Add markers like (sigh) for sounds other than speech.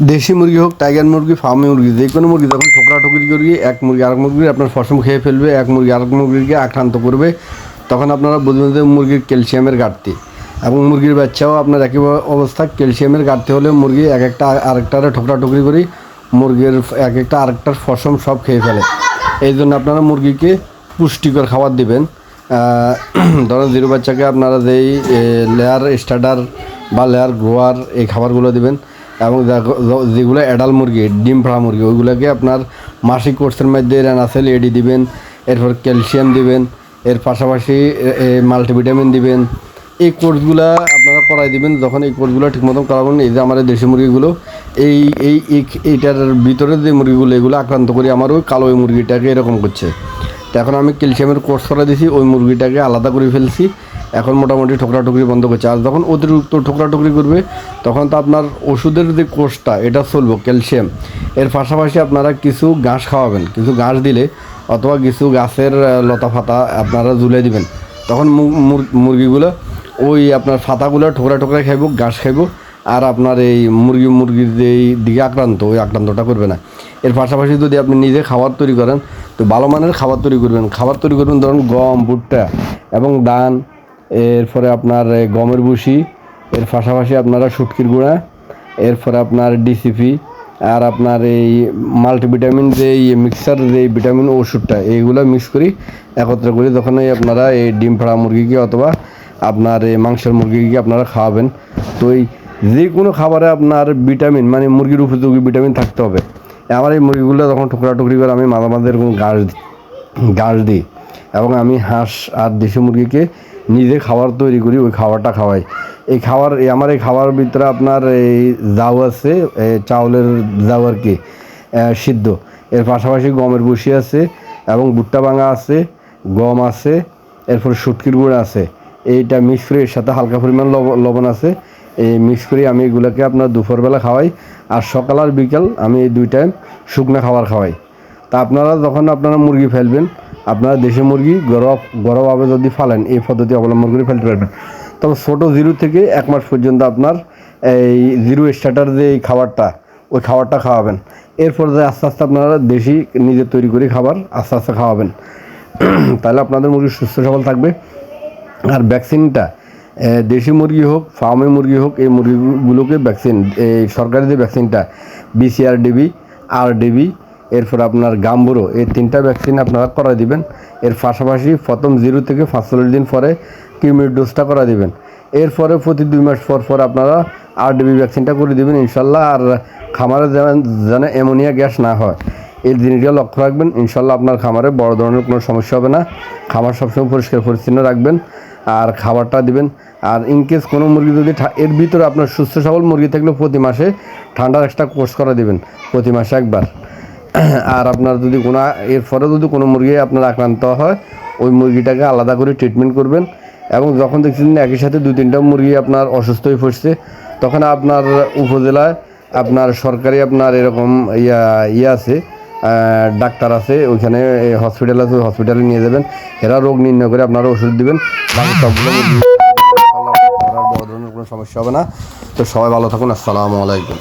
দেশি মুরগি হোক টাইগার মুরগি ফার্মে মুরগি, যে কোনো মুরগি যখন ঠোকরা ঠুকরি করি এক মুরগি আরেক মুরগি আপনার ফসম খেয়ে ফেলবে, এক মুরগি আরেক মুরগিকে আক্রান্ত করবে, তখন আপনারা বুঝবেন যে মুরগির ক্যালসিয়ামের ঘাটতি। এবং মুরগির বাচ্চাও আপনার একই অবস্থা, ক্যালসিয়ামের ঘাটতি হলে মুরগি এক একটা আরেকটারে ঠোকরা ঠুকরি করি মুরগির এক একটা আরেকটার ফসম সব খেয়ে ফেলে। এই জন্য আপনারা মুরগিকে পুষ্টিকর খাবার দিবেন। (clears throat) ধরেন জিরো বাচ্চাকে আপনারা যেই লেয়ার স্টার্টার বা লেয়ার গ্রোয়ার এই খাবারগুলো দিবেন। এবং যেগুলো অ্যাডাল মুরগি, ডিম ফাড়া মুরগি, ওইগুলোকে আপনার মাসিক কোর্সের মধ্যে রেনাসেল এডি দিবেন, এরপর ক্যালসিয়াম দিবেন, এর পাশাপাশি মাল্টিভিটামিন দিবেন। এই কোর্সগুলো আপনারা করাই দিবেন, যখন এই কোর্সগুলো ঠিক মতন করাবেন, এই যে আমার দেশি মুরগিগুলো, এই এই, এই- এইটার ভিতরে যে মুরগিগুলো, এগুলো আক্রান্ত করে আমার ওই কালো ওই মুরগিটাকে এরকম করছে। তো এখন আমি ক্যালসিয়ামের কোর্স করে দিয়েছি ওই মুরগিটাকে আলাদা করে ফেলছি এখন মোটামুটি ঠোকরা টুকরি বন্ধ করছে। আর যখন অতিরিক্ত ঠোকরা টুকরি করবে, তখন তো আপনার ওষুধের যে কোষটা, এটা চলবো, ক্যালসিয়াম। এর পাশাপাশি আপনারা কিছু ঘাস খাওয়াবেন। কিছু ঘাস দিলে অথবা কিছু গাছের লতা ফাতা আপনারা ঝুলে দিবেন। তখন মুরগিগুলো ওই আপনার ফাতাগুলো ঠোকরা ঠোকরা খাইব, ঘাস খাইব, আর আপনার এই মুরগি, মুরগির যে দিকে আক্রান্ত, ওই আক্রান্তটা করবে না। এর পাশাপাশি যদি আপনি নিজে খাবার তৈরি করেন, তো ভালো মানের খাবার তৈরি করবেন। খাবার তৈরি করবেন ধরুন গম, ভুট্টা এবং ধান এরপরে আপনার গমের ভুসি, এর পাশাপাশি আপনারা শুটকির গুঁড়া, এরপরে আপনার ডিসিপি আর আপনার এই মাল্টিভিটামিন যে মিক্সার যে ভিটামিন ওষুধটা, এইগুলো মিক্স করি, একত্রে করি তখন এই আপনারা এই ডিম ফাড়া মুরগিকে অথবা আপনার এই মাংসের মুরগিকে আপনারা খাওয়াবেন। তো এই যে কোনো খাবারে আপনার ভিটামিন মানে মুরগির উপযোগী ভিটামিন থাকতে হবে। আমার এই মুরগিগুলো যখন টুকরা টুকরি করে আমি মাঝে মাঝে এরকম দিই ঘাস দিই। এবং আমি হাঁস আর দেশি মুরগিকে নিজে খাবার তৈরি করি, ওই খাবারটা খাওয়াই। এই খাবার আমার এই খাবার ভিতরে আপনার এই জাউ আছে চাউলের জাউ আর কি সিদ্ধ। এর পাশাপাশি গমের বসি আছে এবং ভুট্টা ভাঙা আছে, গম আছে, এরপর শুটকির গুঁড়ো আছে। এইটা মিক্স করে এর সাথে হালকা পরিমাণ লব- লবণ আছে। এই মিক্স করে আমি এগুলোকে আপনার দুপুরবেলা খাওয়াই আর সকাল আর বিকাল আমি এই দুই টাইম শুকনো খাবার খাওয়াই। তা আপনারা যখন আপনারা মুরগি ফেলবেন আপনারা দেশি মুরগি গরম গরমভাবে যদি ফালেন, এই পদ্ধতি অবলম্বন করে ফেলতে পারবেন। তবে ছোটো জিরো থেকে এক মাস পর্যন্ত আপনার এই জিরো স্টার্টার যে এই খাবারটা, ওই খাবারটা খাওয়াবেন। এরপর যে আস্তে আস্তে আপনারা দেশি নিজে তৈরি করে খাবার আস্তে আস্তে খাওয়াবেন। (clears throat) তাহলে আপনাদের মুরগি সুস্থ সবল থাকবে। আর ভ্যাকসিনটা দেশি মুরগি হোক, ফার্মে মুরগি হোক, এই মুরগিগুলোকে ভ্যাকসিন, এই সরকারি যে ভ্যাকসিনটা বিসিআর ডিবি আর ডিবি এরপর আপনার গাম্বুরো, এই তিনটা ভ্যাকসিন আপনারা করা দিবেন। এর পাশাপাশি প্রথম জিরো থেকে পাঁচচল্লিশ দিন পরে কিউমির ডোজটা করা দিবেন। এরপরে প্রতি দুই মাস পর পর আপনারা আর ডিবি ভ্যাকসিনটা করে দিবেন ইনশাল্লাহ, আর খামারে যেন যেন অ্যামোনিয়া গ্যাস না হয়। এই জিনিসটা লক্ষ্য রাখবেন, ইনশাল্লাহ আপনার খামারে বড় ধরনের কোনো সমস্যা হবে না। খামার সবসময় পরিষ্কার পরিচ্ছন্ন রাখবেন, আর খাবারটা দিবেন। আর ইনকেস কোনো মুরগি যদি এর ভিতরে আপনার সুস্থ সবল মুরগি থাকলে প্রতি মাসে ঠান্ডার একটা কোর্স করা দিবেন, প্রতি মাসে একবার। আর আপনার যদি কোনো, এরপরে যদি কোনো মুরগি আপনার আক্রান্ত হয়, ওই মুরগিটাকে আলাদা করে ট্রিটমেন্ট করবেন। এবং যখন দেখছেন একই সাথে দু তিনটা মুরগি আপনার অসুস্থ হয়ে পড়ছে, তখন আপনার উপজেলায় আপনার সরকারি আপনার এরকম ইয়া ইয়ে আছে ডাক্তার আছে, ওইখানে হসপিটাল আছে হসপিটালে নিয়ে যাবেন। এরা রোগ নির্ণয় করে আপনারা ওষুধ দেবেন। বাকি সবগুলো কোনো সমস্যা হবে না। তো সবাই ভালো থাকুন, আসসালামু আলাইকুম।